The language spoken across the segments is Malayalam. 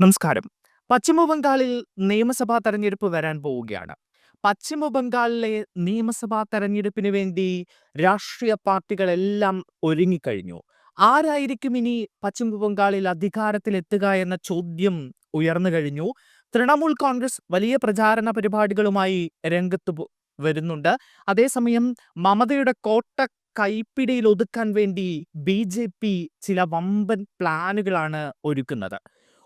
നമസ്കാരം. പശ്ചിമ ബംഗാളിൽ നിയമസഭാ തെരഞ്ഞെടുപ്പ് വരാൻ പോവുകയാണ്. പശ്ചിമ ബംഗാളിലെ നിയമസഭാ തെരഞ്ഞെടുപ്പിന് വേണ്ടി രാഷ്ട്രീയ പാർട്ടികളെല്ലാം ഒരുങ്ങിക്കഴിഞ്ഞു. ആരായിരിക്കും ഇനി പശ്ചിമ ബംഗാളിൽ അധികാരത്തിലെത്തുക എന്ന ചോദ്യം ഉയർന്നു കഴിഞ്ഞു. തൃണമൂൽ കോൺഗ്രസ് വലിയ പ്രചാരണ പരിപാടികളുമായി രംഗത്ത് വരുന്നുണ്ട്. അതേസമയം മമതയുടെ കോട്ട കൈപ്പിടിയിൽ ഒതുക്കാൻ വേണ്ടി ബി ചില വമ്പൻ പ്ലാനുകളാണ് ഒരുക്കുന്നത്.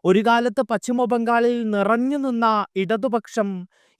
ഒരു കാലത്ത് പശ്ചിമ ബംഗാളിൽ നിറഞ്ഞു നിന്ന ഇടതുപക്ഷം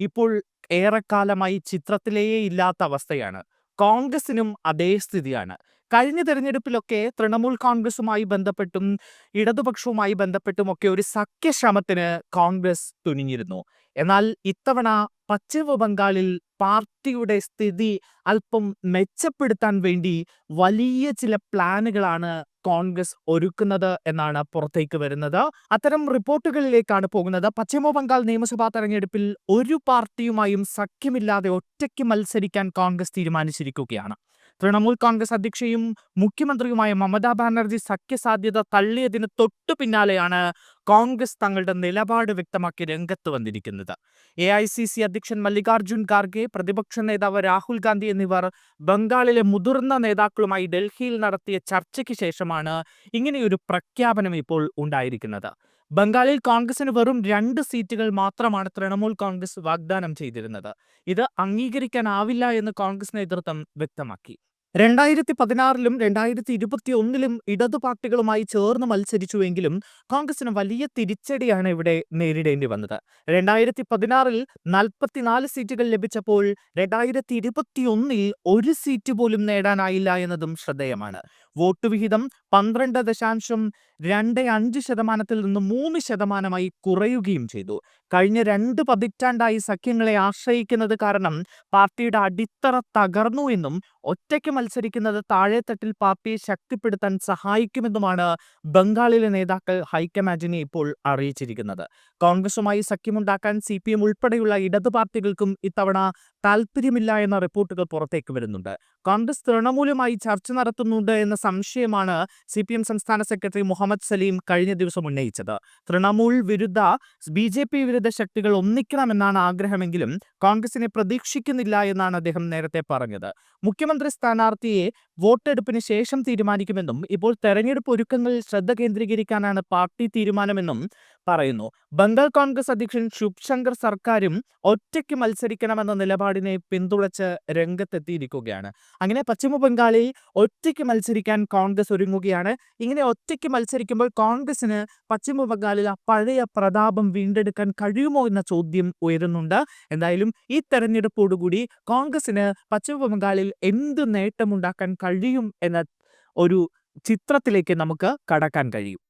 ഇപ്പോൾ ഏറെക്കാലമായി ചിത്രത്തിലേ ഇല്ലാത്ത അവസ്ഥയാണ്. കോൺഗ്രസിനും അതേ സ്ഥിതിയാണ്. കഴിഞ്ഞ തെരഞ്ഞെടുപ്പിലൊക്കെ തൃണമൂൽ കോൺഗ്രസുമായി ബന്ധപ്പെട്ടും ഇടതുപക്ഷവുമായി ബന്ധപ്പെട്ടും ഒക്കെ ഒരു സഖ്യശ്രമത്തിന് കോൺഗ്രസ് തുനിഞ്ഞിരുന്നു. എന്നാൽ ഇത്തവണ പശ്ചിമ ബംഗാളിൽ പാർട്ടിയുടെ സ്ഥിതി അല്പം മെച്ചപ്പെടുത്താൻ വേണ്ടി വലിയ ചില പ്ലാനുകളാണ് കോൺഗ്രസ് ഒരുക്കുന്നത് എന്നാണ് പുറത്തേക്ക് വരുന്നത്. അത്തരം റിപ്പോർട്ടുകളിലേക്കാണ് പോകുന്നത്. പശ്ചിമ ബംഗാൾ നിയമസഭാ തെരഞ്ഞെടുപ്പിൽ ഒരു പാർട്ടിയുമായും സഖ്യമില്ലാതെ ഒറ്റയ്ക്ക് മത്സരിക്കാൻ കോൺഗ്രസ് തീരുമാനിച്ചിരിക്കുകയാണ്. തൃണമൂൽ കോൺഗ്രസ് അധ്യക്ഷയും മുഖ്യമന്ത്രിയുമായ മമതാ ബാനർജി സഖ്യസാധ്യത തള്ളിയതിന് തൊട്ടു പിന്നാലെയാണ് കോൺഗ്രസ് തങ്ങളുടെ നിലപാട് വ്യക്തമാക്കി രംഗത്ത് വന്നിരിക്കുന്നത്. എ ഐ സി സി അധ്യക്ഷൻ മല്ലികാർജുൻ ഖാർഗെ പ്രതിപക്ഷ നേതാവ് രാഹുൽ ഗാന്ധി എന്നിവർ ബംഗാളിലെ മുതിർന്ന നേതാക്കളുമായി ഡൽഹിയിൽ നടത്തിയ ചർച്ചയ്ക്ക് ശേഷമാണ് ഇങ്ങനെയൊരു പ്രഖ്യാപനം ഇപ്പോൾ ഉണ്ടായിരിക്കുന്നത്. ബംഗാളിൽ കോൺഗ്രസിന് വെറും രണ്ട് സീറ്റുകൾ മാത്രമാണ് തൃണമൂൽ കോൺഗ്രസ് വാഗ്ദാനം ചെയ്തിരുന്നത്. ഇത് അംഗീകരിക്കാനാവില്ല എന്ന് കോൺഗ്രസ് നേതൃത്വം വ്യക്തമാക്കി. രണ്ടായിരത്തി പതിനാറിലും രണ്ടായിരത്തി ഇരുപത്തി ഒന്നിലും ഇടതു പാർട്ടികളുമായി ചേർന്ന് മത്സരിച്ചുവെങ്കിലും കോൺഗ്രസിന് വലിയ തിരിച്ചടിയാണ് ഇവിടെ നേരിടേണ്ടി വന്നത്. രണ്ടായിരത്തി പതിനാറിൽ നാൽപ്പത്തിനാല് സീറ്റുകൾ ലഭിച്ചപ്പോൾ രണ്ടായിരത്തി ഇരുപത്തി ഒന്നിൽ ഒരു സീറ്റ് പോലും നേടാനായില്ല എന്നതും ശ്രദ്ധേയമാണ്. വോട്ട് വിഹിതം പന്ത്രണ്ട് ദശാംശം രണ്ട് അഞ്ച് ശതമാനത്തിൽ നിന്ന് മൂന്ന് ശതമാനമായി കുറയുകയും ചെയ്തു. കഴിഞ്ഞ രണ്ട് പതിറ്റാണ്ടായി സഖ്യങ്ങളെ ആശ്രയിക്കുന്നത് കാരണം പാർട്ടിയുടെ അടിത്തറ തകർന്നു എന്നും ഒറ്റയ്ക്ക് മത്സരിക്കുന്നത് താഴെത്തട്ടിൽ പാർട്ടിയെ ശക്തിപ്പെടുത്താൻ സഹായിക്കുമെന്നുമാണ് ബംഗാളിലെ നേതാക്കൾ ഹൈക്കമാൻഡിനെ ഇപ്പോൾ അറിയിച്ചിരിക്കുന്നത്. കോൺഗ്രസുമായി സഖ്യമുണ്ടാക്കാൻ സി പി എം ഉൾപ്പെടെയുള്ള ഇടതു പാർട്ടികൾക്കും ഇത്തവണ താല്പര്യമില്ല എന്ന റിപ്പോർട്ടുകൾ പുറത്തേക്ക് വരുന്നുണ്ട്. കോൺഗ്രസ് തൃണമൂലുമായി ചർച്ച നടത്തുന്നുണ്ട് എന്ന സംശയമാണ് സി പി എം സംസ്ഥാന സെക്രട്ടറി മുഹമ്മദ് സലീം കഴിഞ്ഞ ദിവസം ഉന്നയിച്ചത്. തൃണമൂൽ വിരുദ്ധ ബി ജെ പി വിരുദ്ധ ശക്തികൾ ഒന്നിക്കണമെന്നാണ് ആഗ്രഹമെങ്കിലും കോൺഗ്രസിനെ പ്രതീക്ഷിക്കുന്നില്ല എന്നാണ് അദ്ദേഹം നേരത്തെ പറഞ്ഞത്. മുഖ്യമന്ത്രി സ്ഥാനാർത്ഥിയെ വോട്ടെടുപ്പിന് ശേഷം തീരുമാനിക്കുമെന്നും ഇപ്പോൾ തെരഞ്ഞെടുപ്പ് ഒരുക്കങ്ങളിൽ ശ്രദ്ധ കേന്ദ്രീകരിക്കാനാണ് പാർട്ടി തീരുമാനമെന്നും പറയുന്നു. ബംഗാൾ കോൺഗ്രസ് അധ്യക്ഷൻ ശുഭ് ശങ്കർ സർക്കാരും ഒറ്റയ്ക്ക് മത്സരിക്കണമെന്ന നിലപാടിനെ പിന്തുണച്ച് രംഗത്തെത്തിയിരിക്കുകയാണ്. അങ്ങനെ പശ്ചിമ ബംഗാളിൽ ഒറ്റയ്ക്ക് മത്സരിക്കാൻ കോൺഗ്രസ് ഒരുങ്ങുകയാണ്. ഇങ്ങനെ ഒറ്റയ്ക്ക് മത്സരിക്കുമ്പോൾ കോൺഗ്രസിന് പശ്ചിമ ബംഗാളിൽ ആ പഴയ പ്രതാപം വീണ്ടെടുക്കാൻ കഴിയുമോ എന്ന ചോദ്യം ഉയരുന്നുണ്ട്. എന്തായാലും ഈ തെരഞ്ഞെടുപ്പോടുകൂടി കോൺഗ്രസിന് പശ്ചിമ ബംഗാളിൽ എന്ത് നേട്ടമുണ്ടാക്കാൻ കഴിയും എന്ന ഒരു ചിത്രത്തിലേക്ക് നമുക്ക് കടക്കാൻ കഴിയും.